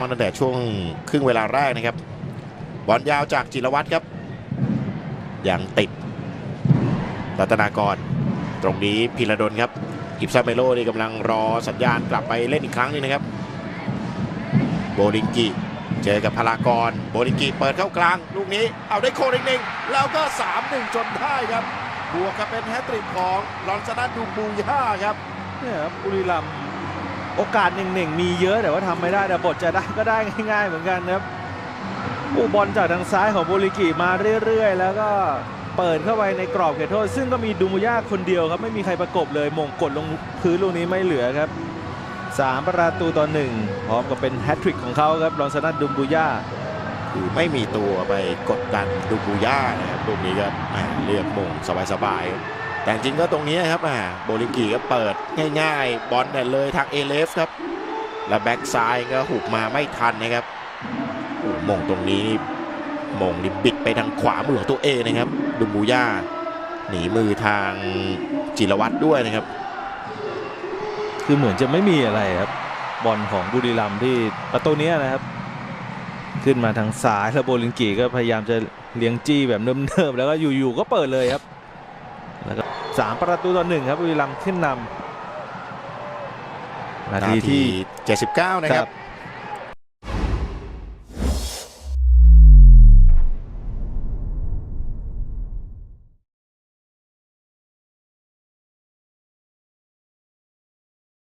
มาตั้งแต่ช่วงครึ่งเวลาแรกนะครับบอลยาวจากจิรวัตรครับยังติดรัตนากร ตรงนี้พิรดลครับอิบซาเมโลนี่กำลังรอสัญญาณกลับไปเล่นอีกครั้งหนึงนะครับ โบลิงกิ เจอกับพลากร โบลิงกิเปิดเข้ากลาง ลูกนี้เอาได้โคงอีกหนึ่งแล้วก็ 3-1 จนได้ครับ บวกกับเป็นแฮตทริกของลอนซานาดูบูย่าครับเนี่ยครับบุรีรัมย์ โอกาสหนึ่งๆมีเยอะแต่ว่าทำไม่ได้แต่บทจะได้ก็ได้ง่าย ๆ เหมือนกันนะครับอู้บอลจากทางซ้ายของโบลิกิมาเรื่อยๆ แล้วก็เปิดเข้าไปในกรอบเขตโทษ ซึ่งก็มีดูมุย่าคนเดียวครับไม่มีใครประกบเลยมงกดลงพื้นลูกนี้ไม่เหลือครับสามประตูต่อหนึ่งพร้อมกับเป็นแฮตทริกของเขาครับลอนซานัดดุมบุย่าคือไม่มีตัวไปกดดันดูบูย่านะครับลูกนี้ก็เลือกมงสบายๆ แต่จริงก็ตรงนี้ครับแหม่โบลิงกีก็เปิดง่ายๆ บอลเนี่ยเลยทางเอเลฟครับ แล้วแบ็กซ้ายก็หุบมาไม่ทันนะครับโอ้มงตรงนี้นี่มงนี่บิดไปทางขวามือของตัวเองนะครับดูบูย่าหนีมือทางจิรวัตรด้วยนะครับ คือเหมือนจะไม่มีอะไรครับ บอลของบุรีรัมที่ประตูนี้นะครับ ขึ้นมาทางซ้ายแล้วโบลิงกีก็พยายามจะเลี้ยงจี้แบบเนิบๆแล้วก็อยู่ๆก็เปิดเลยครับ แล้วก็สามประตูต่อหนึ่งครับบุรีรัมย์ขึ้นนำนานาทีทีที่ 79 นะครับครับ